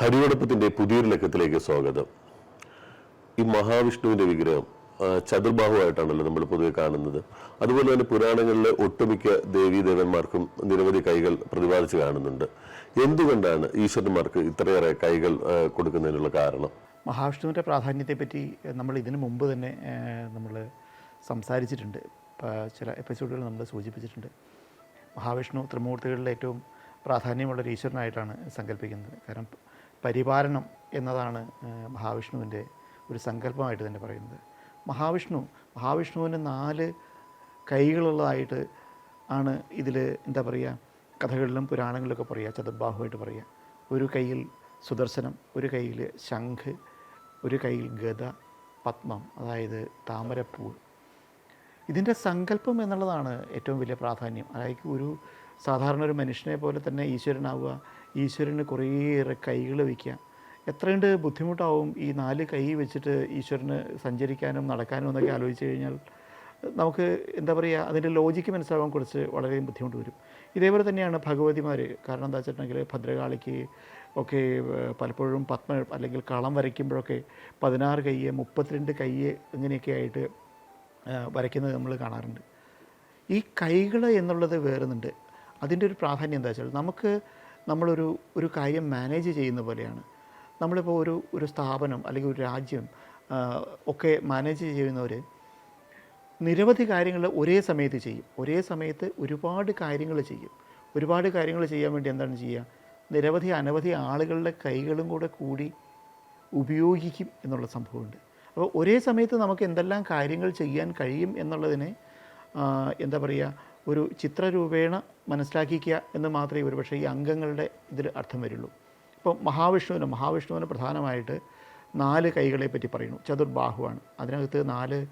ഹരിയോടൊപ്പത്തിന്റെ പുതിയൊരു ലക്കത്തിലേക്ക് സ്വാഗതം. ഈ മഹാവിഷ്ണുവിന്റെ വിഗ്രഹം ചതുർബാഹുവായിട്ടാണല്ലോ നമ്മൾ പൊതുവെ കാണുന്നത്. അതുപോലെ തന്നെ പുരാണങ്ങളിലെ ഒട്ടുമിക്ക ദേവീദേവന്മാർക്കും നിരവധി കൈകൾ പ്രതിപാദിച്ച് കാണുന്നുണ്ട്. എന്തുകൊണ്ടാണ് ഈശ്വരന്മാർക്ക് ഇത്രയേറെ കൈകൾ കൊടുക്കുന്നതിനുള്ള കാരണം? മഹാവിഷ്ണുവിന്റെ പ്രാധാന്യത്തെപ്പറ്റി നമ്മൾ ഇതിനു മുമ്പ് തന്നെ നമ്മൾ സംസാരിച്ചിട്ടുണ്ട്. ചില എപ്പിസോഡുകൾ നമ്മൾ സൂചിപ്പിച്ചിട്ടുണ്ട്. മഹാവിഷ്ണു ത്രിമൂർത്തികളിലെ ഏറ്റവും പ്രാധാന്യമുള്ള ഒരു ഈശ്വരനായിട്ടാണ് സങ്കല്പിക്കുന്നത്. കാരണം പരിപാലനം എന്നതാണ് മഹാവിഷ്ണുവിന്റെ ഒരു സങ്കല്പമായിട്ട് തന്നെ പറയുന്നത്. മഹാവിഷ്ണു മഹാവിഷ്ണുവിന് നാല് കൈകളുള്ളതായിട്ട് ആണ് ഇതിൽ എന്താ പറയുക കഥകളിലും പുരാണങ്ങളിലൊക്കെ പറയുക ചതുർബാഹുവായിട്ട് പറയുക ഒരു കയ്യിൽ സുദർശനം ഒരു കയ്യിൽ ശംഖ് ഒരു കയ്യിൽ ഗത പത്മം അതായത് താമരപ്പൂവ്. ഇതിന്റെ സങ്കല്പം എന്നുള്ളതാണ് ഏറ്റവും വലിയ പ്രാധാന്യം. അതായത് ഒരു സാധാരണ ഒരു മനുഷ്യനെ പോലെ തന്നെ ഈശ്വരനാവുക ഈശ്വരന് കുറേയേറെ കൈകൾ വയ്ക്കുക. എത്രയുണ്ട് ബുദ്ധിമുട്ടാവും ഈ നാല് കൈ വെച്ചിട്ട് ഈശ്വരന് സഞ്ചരിക്കാനും നടക്കാനും എന്നൊക്കെ ആലോചിച്ച് കഴിഞ്ഞാൽ നമുക്ക് എന്താ പറയുക അതിന്റെ ലോജിക്ക് മനസ്സിലാവാൻ കുറച്ച് വളരെ ബുദ്ധിമുട്ട് വരും. ഇതേപോലെ തന്നെയാണ് ഭഗവതിമാർ കാരണം എന്താ വെച്ചിട്ടുണ്ടെങ്കിൽ ഭദ്രകാളിക്ക് ഒക്കെ പലപ്പോഴും പത്മ അല്ലെങ്കിൽ കളം വരയ്ക്കുമ്പോഴൊക്കെ പതിനാറ് കയ്യ് മുപ്പത്തിരണ്ട് കയ്യ് ഇങ്ങനെയൊക്കെ ആയിട്ട് വരയ്ക്കുന്നത് നമ്മൾ കാണാറുണ്ട്. ഈ കൈകൾ എന്നുള്ളത് വേറുന്നുണ്ട്. അതിന്റെ ഒരു പ്രാധാന്യം എന്താ വെച്ചാൽ നമുക്ക് നമ്മളൊരു ഒരു കാര്യം മാനേജ് ചെയ്യുന്ന പോലെയാണ്. നമ്മളിപ്പോൾ ഒരു ഒരു സ്ഥാപനം അല്ലെങ്കിൽ ഒരു രാജ്യം ഒക്കെ മാനേജ് ചെയ്യുന്നവർ നിരവധി കാര്യങ്ങൾ ഒരേ സമയത്ത് ചെയ്യും. ഒരേ സമയത്ത് ഒരുപാട് കാര്യങ്ങൾ ചെയ്യും. ഒരുപാട് കാര്യങ്ങൾ ചെയ്യാൻ വേണ്ടി എന്താണ് ചെയ്യുക നിരവധി അനവധി ആളുകളുടെ കൈകളും കൂടെ കൂടി ഉപയോഗിക്കും എന്നുള്ള സംഭവമുണ്ട്. അപ്പോൾ ഒരേ സമയത്ത് നമുക്ക് എന്തെല്ലാം കാര്യങ്ങൾ ചെയ്യാൻ കഴിയും എന്നുള്ളതിനെ എന്താ പറയുക ഒരു ചിത്രരൂപേണ മനസ്സിലാക്കിക്കുക എന്ന് മാത്രമേ ഒരുപക്ഷെ ഈ അംഗങ്ങളുടെ ഇതിൽ അർത്ഥം വരുള്ളൂ. ഇപ്പോൾ മഹാവിഷ്ണുവിന് മഹാവിഷ്ണുവിന് പ്രധാനമായിട്ട് നാല് കൈകളെ പറ്റി പറയുന്നു. ചതുർബാഹുവാണ്. അതിനകത്ത് നാല്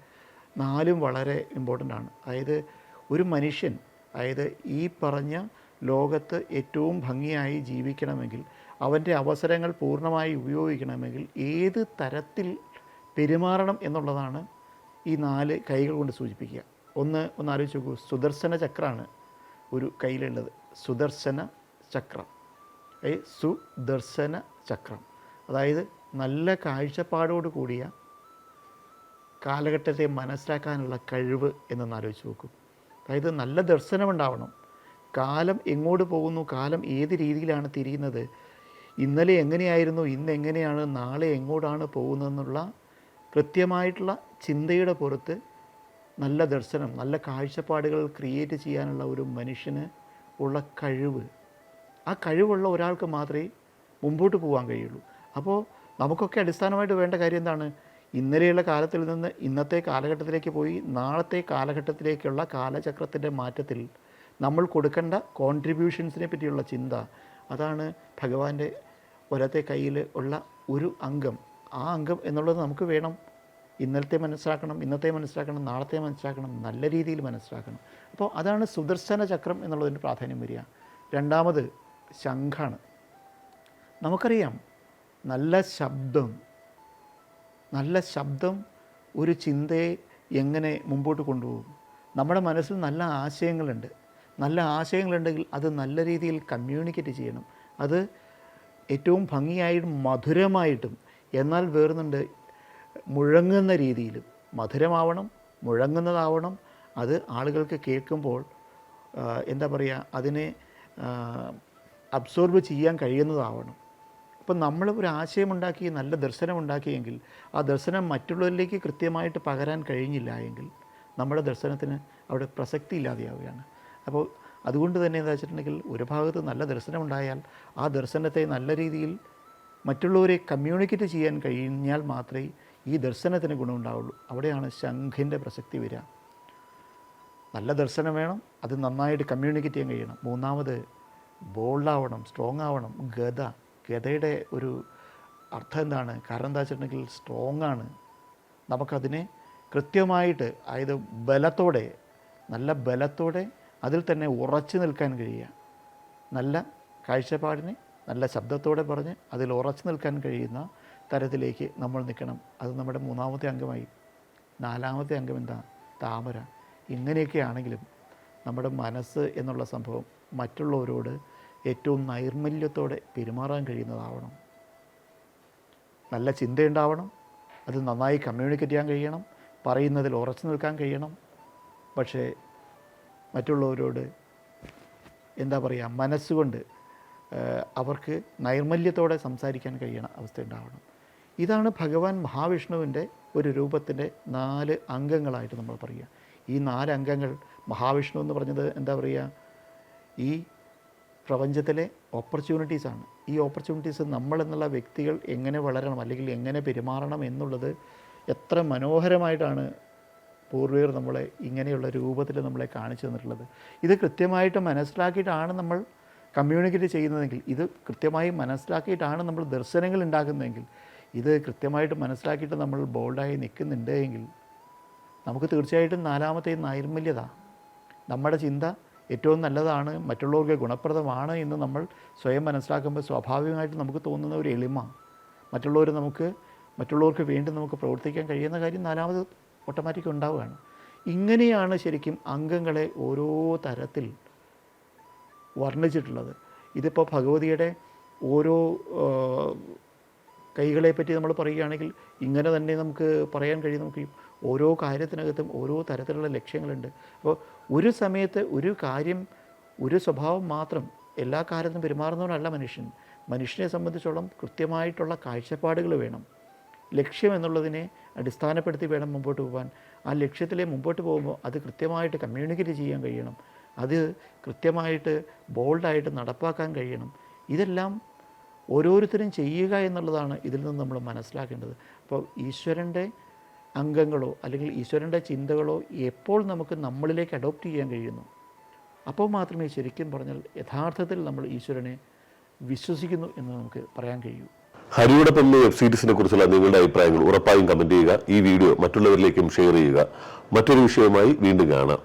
നാലും വളരെ ഇമ്പോർട്ടന്റ് ആണ്. അതായത് ഒരു മനുഷ്യൻ അതായത് ഈ പറഞ്ഞ ലോകത്ത് ഏറ്റവും ഭംഗിയായി ജീവിക്കണമെങ്കിൽ അവന്റെ അവസരങ്ങൾ പൂർണമായി ഉപയോഗിക്കണമെങ്കിൽ ഏത് തരത്തിൽ പെരുമാറണം എന്നുള്ളതാണ് ഈ നാല് കൈകൾ കൊണ്ട് സൂചിപ്പിക്കുക. ഒന്ന് ഒന്ന് ആലോചിച്ച് നോക്കൂ. സുദർശന ചക്രമാണ് ഒരു കയ്യിലുള്ളത്. സുദർശന ചക്രം. ഏ സുദർശന ചക്രം. അതായത് നല്ല കാഴ്ചപ്പാടോട് കൂടിയ കാലഘട്ടത്തെ മനസ്സിലാക്കാനുള്ള കഴിവ് എന്നൊന്ന് ആലോചിച്ച് നോക്കും. അതായത് നല്ല ദർശനമുണ്ടാവണം. കാലം എങ്ങോട്ട് പോകുന്നു കാലം ഏത് രീതിയിലാണ് തിരിയുന്നത് ഇന്നലെ എങ്ങനെയായിരുന്നു ഇന്ന് എങ്ങനെയാണ് നാളെ എങ്ങോട്ടാണ് പോകുന്നതെന്നുള്ള കൃത്യമായിട്ടുള്ള ചിന്തയുടെ പുറത്ത് നല്ല ദർശനം നല്ല കാഴ്ചപ്പാടുകൾ ക്രിയേറ്റ് ചെയ്യാനുള്ള ഒരു മനുഷ്യന് ഉള്ള കഴിവ്. ആ കഴിവുള്ള ഒരാൾക്ക് മാത്രമേ മുമ്പോട്ട് പോകാൻ കഴിയുള്ളൂ. അപ്പോൾ നമുക്കൊക്കെ അടിസ്ഥാനമായിട്ട് വേണ്ട കാര്യം എന്താണ്? ഇന്നലെയുള്ള കാലത്തിൽ നിന്ന് ഇന്നത്തെ കാലഘട്ടത്തിലേക്ക് പോയി നാളത്തെ കാലഘട്ടത്തിലേക്കുള്ള കാലചക്രത്തിന്റെ മാറ്റത്തിൽ നമ്മൾ കൊടുക്കേണ്ട കോൺട്രിബ്യൂഷൻസിനെ പറ്റിയുള്ള ചിന്ത അതാണ് ഭഗവാന്റെ ഒരത്തെ കയ്യിൽ ഉള്ള ഒരു അംഗം. ആ അംഗം എന്നുള്ളത് നമുക്ക് വേണം ഇന്നലത്തെ മനസ്സിലാക്കണം ഇന്നത്തെ മനസ്സിലാക്കണം നാളത്തെ മനസ്സിലാക്കണം നല്ല രീതിയിൽ മനസ്സിലാക്കണം. അപ്പോൾ അതാണ് സുദർശന ചക്രം എന്നുള്ളതിന്റെ പ്രാധാന്യം വരിക. രണ്ടാമത് ശംഖാണ്. നമുക്കറിയാം നല്ല ശബ്ദം നല്ല ശബ്ദം ഒരു ചിന്തയെ എങ്ങനെ മുമ്പോട്ട് കൊണ്ടുപോകും? നമ്മുടെ മനസ്സിൽ നല്ല ആശയങ്ങളുണ്ട്. നല്ല ആശയങ്ങളുണ്ടെങ്കിൽ അത് നല്ല രീതിയിൽ കമ്മ്യൂണിക്കേറ്റ് ചെയ്യണം. അത് ഏറ്റവും ഭംഗിയായിട്ടും മധുരമായിട്ടും എന്നാൽ വേറുന്നുണ്ട് മുഴങ്ങുന്ന രീതിയിലും മധുരമാവണം മുഴങ്ങുന്നതാവണം അത് ആളുകൾക്ക് കേൾക്കുമ്പോൾ എന്താ പറയുക അതിനെ അബ്സോർബ് ചെയ്യാൻ കഴിയുന്നതാവണം. അപ്പം നമ്മൾ ഒരു ആശയമുണ്ടാക്കി നല്ല ദർശനമുണ്ടാക്കിയെങ്കിൽ ആ ദർശനം മറ്റുള്ളവരിലേക്ക് കൃത്യമായിട്ട് പകരാൻ കഴിഞ്ഞില്ല എങ്കിൽ നമ്മുടെ ദർശനത്തിന് അവിടെ പ്രസക്തി ഇല്ലാതെയാവുകയാണ്. അപ്പോൾ അതുകൊണ്ട് തന്നെ എന്താ വെച്ചിട്ടുണ്ടെങ്കിൽ ഒരു ഭാഗത്ത് നല്ല ദർശനമുണ്ടായാൽ ആ ദർശനത്തെ നല്ല രീതിയിൽ മറ്റുള്ളവരെ കമ്മ്യൂണിക്കേറ്റ് ചെയ്യാൻ കഴിഞ്ഞാൽ മാത്രമേ ഈ ദർശനത്തിന് ഗുണമുണ്ടാവുള്ളൂ. അവിടെയാണ് ശംഖിന്റെ പ്രസക്തി വരിക. നല്ല ദർശനം വേണം അത് നന്നായിട്ട് കമ്മ്യൂണിക്കേറ്റ് ചെയ്യാൻ കഴിയണം. മൂന്നാമത് ബോൾഡാവണം സ്ട്രോങ് ആവണം. ഗത ഗതയുടെ ഒരു അർത്ഥം എന്താണ്? കാരണം എന്താ വെച്ചിട്ടുണ്ടെങ്കിൽ സ്ട്രോങ് ആണ്. നമുക്കതിനെ കൃത്യമായിട്ട് അതായത് ബലത്തോടെ നല്ല ബലത്തോടെ അതിൽ തന്നെ ഉറച്ചു നിൽക്കാൻ കഴിയുക. നല്ല കാഴ്ചപ്പാടിനെ നല്ല ശബ്ദത്തോടെ പറഞ്ഞ് അതിൽ ഉറച്ചു നിൽക്കാൻ കഴിയുന്ന തരത്തിലേക്ക് നമ്മൾ നിൽക്കണം. അത് നമ്മുടെ മൂന്നാമത്തെ അംഗമായി. നാലാമത്തെ അംഗം എന്താ? താമര. ഇങ്ങനെയൊക്കെ ആണെങ്കിലും നമ്മുടെ മനസ്സ് എന്നുള്ള സംഭവം മറ്റുള്ളവരോട് ഏറ്റവും നൈർമല്യത്തോടെ പെരുമാറാൻ കഴിയുന്നതാവണം. നല്ല ചിന്തയുണ്ടാവണം. അത് നന്നായി കമ്മ്യൂണിക്കേറ്റ് ചെയ്യാൻ കഴിയണം. പറയുന്നതിൽ ഉറച്ചു നിൽക്കാൻ കഴിയണം. പക്ഷേ മറ്റുള്ളവരോട് എന്താ പറയുക മനസ്സുകൊണ്ട് അവർക്ക് നൈർമല്യത്തോടെ സംസാരിക്കാൻ കഴിയണ അവസ്ഥ ഉണ്ടാവണം ഇതാണ് ഭഗവാൻ മഹാവിഷ്ണുവിന്റെ ഒരു രൂപത്തിന്റെ നാല് അംഗങ്ങളായിട്ട് നമ്മൾ പറയുക. ഈ നാല് അംഗങ്ങൾ മഹാവിഷ്ണു എന്ന് പറഞ്ഞത് എന്താ പറയുക? ഈ പ്രപഞ്ചത്തിലെ ഓപ്പർച്യൂണിറ്റീസാണ് ഈ ഓപ്പർച്യൂണിറ്റീസ് നമ്മൾ എന്നുള്ള വ്യക്തികൾ എങ്ങനെ വളരണം അല്ലെങ്കിൽ എങ്ങനെ പെരുമാറണം എന്നുള്ളത് എത്ര മനോഹരമായിട്ടാണ് പൂർവികർ നമ്മളെ ഇങ്ങനെയുള്ള രൂപത്തിൽ നമ്മളെ കാണിച്ചു തന്നിട്ടുള്ളത്. ഇത് കൃത്യമായിട്ട് മനസ്സിലാക്കിയിട്ടാണ് നമ്മൾ കമ്മ്യൂണിക്കേറ്റ് ചെയ്യുന്നതെങ്കിൽ ഇത് കൃത്യമായി മനസ്സിലാക്കിയിട്ടാണ് നമ്മൾ ദർശനങ്ങൾ ഉണ്ടാക്കുന്നതെങ്കിൽ ഇത് കൃത്യമായിട്ട് മനസ്സിലാക്കിയിട്ട് നമ്മൾ ബോൾഡായി നിൽക്കുന്നുണ്ട് എങ്കിൽ നമുക്ക് തീർച്ചയായിട്ടും നാലാമത്തെ നൈർമല്യത നമ്മുടെ ചിന്ത ഏറ്റവും നല്ലതാണ് മറ്റുള്ളവർക്ക് ഗുണപ്രദമാണ് എന്ന് നമ്മൾ സ്വയം മനസ്സിലാക്കുമ്പോൾ സ്വാഭാവികമായിട്ട് നമുക്ക് തോന്നുന്ന ഒരു എളിമ. മറ്റുള്ളവർ നമുക്ക് മറ്റുള്ളവർക്ക് വേണ്ടി നമുക്ക് പ്രവർത്തിക്കാൻ കഴിയുന്ന കാര്യം നാലാമത് ഓട്ടോമാറ്റിക് ഉണ്ടാവുകയാണ്. ഇങ്ങനെയാണ് ശരിക്കും അംഗങ്ങളെ ഓരോ തരത്തിൽ വർണിച്ചിട്ടുള്ളത്. ഇതിപ്പോൾ ഭഗവതിയുടെ ഓരോ കൈകളെ പറ്റി നമ്മൾ പറയുകയാണെങ്കിൽ ഇങ്ങനെ തന്നെ നമുക്ക് പറയാൻ കഴിയും. നമുക്ക് ഓരോ കാര്യത്തിനകത്തും ഓരോ തരത്തിലുള്ള ലക്ഷ്യങ്ങളുണ്ട്. അപ്പോൾ ഒരു സമയത്ത് ഒരു കാര്യം ഒരു സ്വഭാവം മാത്രം എല്ലാ കാലത്തും പെരുമാറുന്നവനല്ല മനുഷ്യൻ. മനുഷ്യനെ സംബന്ധിച്ചോളം കൃത്യമായിട്ടുള്ള കാഴ്ചപ്പാടുകൾ വേണം. ലക്ഷ്യം എന്നുള്ളതിനെ അടിസ്ഥാനപ്പെടുത്തി വേണം മുമ്പോട്ട് പോകാൻ. ആ ലക്ഷ്യത്തിലെ മുമ്പോട്ട് പോകുമ്പോൾ അത് കൃത്യമായിട്ട് കമ്മ്യൂണിക്കേറ്റ് ചെയ്യാൻ കഴിയണം. അത് കൃത്യമായിട്ട് ബോൾഡായിട്ട് നടപ്പാക്കാൻ കഴിയണം. ഇതെല്ലാം ഓരോരുത്തരും ചെയ്യുക എന്നുള്ളതാണ് ഇതിൽ നിന്ന് നമ്മൾ മനസ്സിലാക്കേണ്ടത്. അപ്പോൾ ഈശ്വരന്റെ അംഗങ്ങളോ അല്ലെങ്കിൽ ഈശ്വരന്റെ ചിന്തകളോ എപ്പോൾ നമുക്ക് നമ്മളിലേക്ക് അഡോപ്റ്റ് ചെയ്യാൻ കഴിയുന്നു? അപ്പോൾ മാത്രമേ ശരിക്കും പറഞ്ഞാൽ യഥാർത്ഥത്തിൽ നമ്മൾ ഈശ്വരനെ വിശ്വസിക്കുന്നു എന്ന് നമുക്ക് പറയാൻ കഴിയൂ. ഹരിയുടെ പെണ്ണ് വെബ് സീരീസിനെ കുറിച്ചുള്ള നിങ്ങളുടെ അഭിപ്രായങ്ങൾ ഉറപ്പായും കമന്റ് ചെയ്യുക. ഈ വീഡിയോ മറ്റുള്ളവരിലേക്കും ഷെയർ ചെയ്യുക. മറ്റൊരു വിഷയവുമായി വീണ്ടും കാണാം.